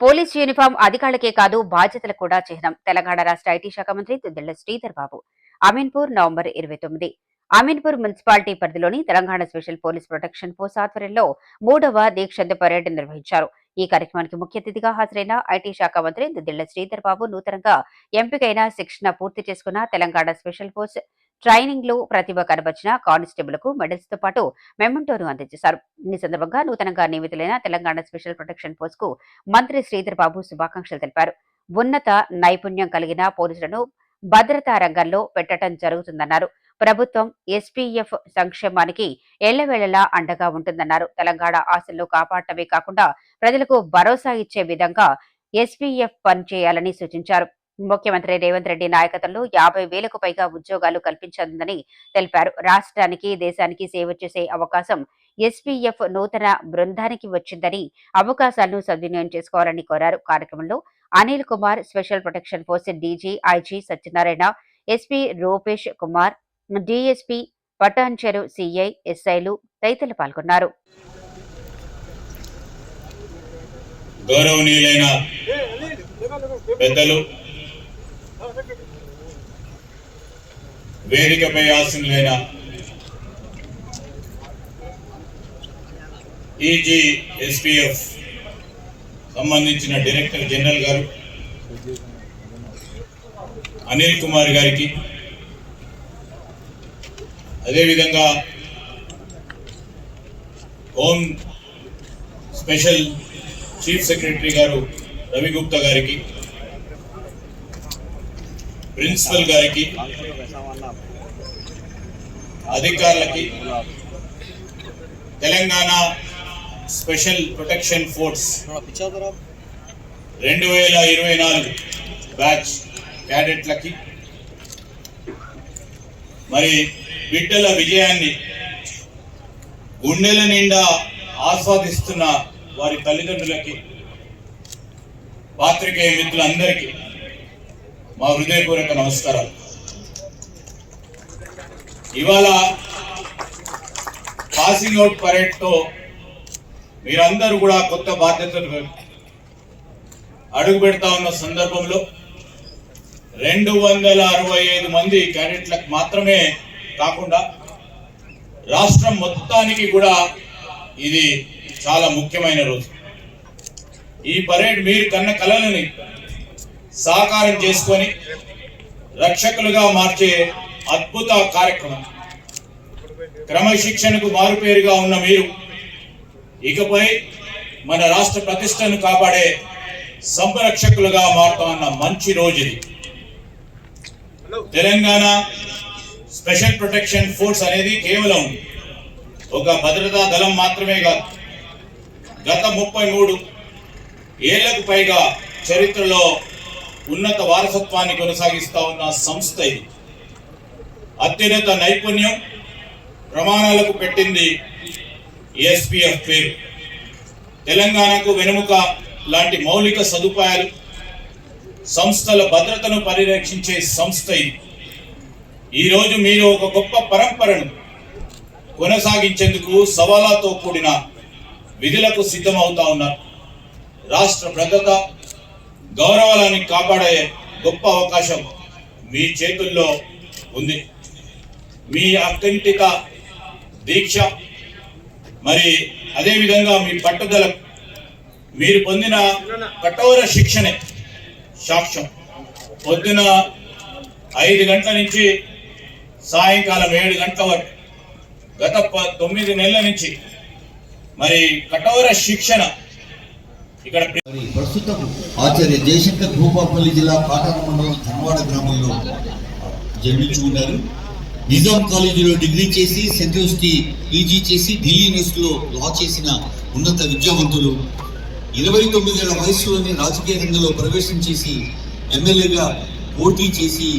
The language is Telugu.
పోలీస్ యూనిఫామ్ అధికారులకే కాదు బాధ్యతలకు కూడా చిహ్నం. తెలంగాణ రాష్ట్ర ఐటీ శాఖ మంత్రి దుద్దిళ్ళ శ్రీధర్ బాబు. అమీన్పూర్ నవంబర్ ఇరవై తొమ్మిది. అమీన్పూర్ మున్సిపాలిటీ పరిధిలోని Telangana special police protection force ఆధ్వర్యంలో మూడవ దీక్షంత పరేడ్ నిర్వహించారు. ఈ కార్యక్రమానికి ముఖ్య అతిథిగా హాజరైన ఐటీ శాఖ మంత్రి దుద్దిళ్ళ శ్రీధర్ బాబు నూతనంగా ఎంపికైన శిక్షణ పూర్తి చేసుకున్న తెలంగాణ స్పెషల్ ఫోర్స్ ట్రైనింగ్లో ప్రతిభ కనబర్చిన కానిస్టేబుల్కు మెడల్స్తో పాటు మెమెంటోను అందజేశారు ఈ సందర్భంగా నూతనంగా నియమితులైన తెలంగాణ స్పెషల్ ప్రొటెక్షన్ ఫోర్స్కు మంత్రి శ్రీధర్ బాబు శుభాకాంక్షలు తెలిపారు. ఉన్నత నైపుణ్యం కలిగిన పోలీసులను భద్రతా రంగంలో పెట్టడం జరుగుతుందన్నారు. ప్రభుత్వం ఎస్పీఎఫ్ సంక్షేమానికి ఎల్లవేళలా అండగా ఉంటుందన్నారు. తెలంగాణ ఆశలు కాపాడటమే కాకుండా ప్రజలకు భరోసా ఇచ్చే విధంగా ఎస్పీఎఫ్ పనిచేయాలని సూచించారు. ముఖ్యమంత్రి రేవంత్ రెడ్డి నాయకత్వంలో యాభై వేలకు పైగా ఉద్యోగాలు కల్పించిందని తెలిపారు. రాష్ట్రానికి దేశానికి సేవ చేసే అవకాశం ఎస్పీఎఫ్ నూతన బృందానికి వచ్చిందని అవకాశాలను సద్వినియోగం చేసుకోవాలని కోరారు. కార్యక్రమంలో Anil Kumar special protection force DG IG Satyanarayana SP Rupesh Kumar DSP Patancheru CI ఎస్ఐలు తదితరులు పాల్గొన్నారు. గౌరవనీయులైన పెద్దలు వేదికపై ఆసనులైన ఈజీ ఎస్పీఎఫ్ సంబంధించిన డైరెక్టర్ జనరల్ గారు అనిల్ కుమార్ గారికి. అదేవిధంగా హోమ్ స్పెషల్ చీఫ్ సెక్రటరీ గారు రవిగుప్తా గారికి. ప్రిన్సిపల్ గారికి అధికారులకి తెలంగాణ స్పెషల్ ప్రొటెక్షన్ ఫోర్స్ రెండు వేల ఇరవై నాలుగు బ్యాచ్ క్యాడెట్లకి మరి బిడ్డల విజయాన్ని గుండెల నిండా ఆస్వాదిస్తున్న వారి తల్లిదండ్రులకి పాత్రికేయ మిత్రులందరికీ మా హృదయపూర్వక నమస్కారాలు. ఇవాళ పాసింగ్ అవుట్ పరేడ్తో మీరందరూ కూడా కొత్త బాధ్యతలు అడుగు పెడతా ఉన్న సందర్భంలో రెండు వందల అరవై ఐదు మంది క్యాడెట్లకు మాత్రమే కాకుండా రాష్ట్రం మొత్తానికి కూడా ఇది చాలా ముఖ్యమైన రోజు. ఈ పరేడ్ మీరు కన్న కళలని సాకారం చేసుకొని రక్షకులుగా మార్చే అద్భుత కార్యక్రమం. క్రమశిక్షణకు మారుపేరుగా ఉన్న మీరు ఇకపై మన రాష్ట్ర ప్రతిష్టను కాపాడే సంరక్షకులుగా మారుతామన్న మంచి రోజు ఇది. తెలంగాణ స్పెషల్ ప్రొటెక్షన్ ఫోర్స్ అనేది కేవలం ఒక భద్రతా దళం మాత్రమే కాదు. గత ముప్పై మూడు ఏళ్ళకు పైగా చరిత్రలో ఉన్నత వారసత్వాన్ని కొనసాగిస్తా ఉన్న సంస్థ ఇది. అత్యున్నత నైపుణ్యం ప్రమాణాలకు పెట్టింది ఎస్పీఎఫ్ పేరు. తెలంగాణకు వెనుముక లాంటి మౌలిక సదుపాయాలు సంస్థల భద్రతను పరిరక్షించే సంస్థ ఇది. ఈరోజు మీరు ఒక గొప్ప పరంపరను కొనసాగించేందుకు సవాళ్ళతో కూడిన విధులకు సిద్ధమవుతా ఉన్నారు. రాష్ట్ర భద్రత గౌరవాలని కాపాడే గొప్ప అవకాశం మీ చేతుల్లో ఉంది. మీ అకంటిత దీక్ష మరి అదేవిధంగా మీ పట్టుదల మీరు పొందిన కఠోర శిక్షణే సాక్ష్యం. పొద్దున ఐదు గంటల నుంచి సాయంకాలం ఏడు గంటల వరకు గత ప- తొమ్మిది నెలల నుంచి మరి కఠోర శిక్షణ ప్రస్తుతం ఆచార్య జయశంకర్ భూపాపల్లి జిల్లా కాటాన మండలం ధనవాడ గ్రామంలో జన్మించుకున్నారు. నిజాం కాలేజీలో డిగ్రీ చేసి సెంట్ యూనివర్సిటీ పీజీ చేసి ఢిల్లీ యూనివర్సిటీలో లా చేసిన ఉన్నత విద్యావంతులు ఇరవై తొమ్మిదేళ్ళ వయసులోనే రాజకీయ రంగంలో ప్రవేశం చేసి ఎమ్మెల్యేగా పోటీ చేసి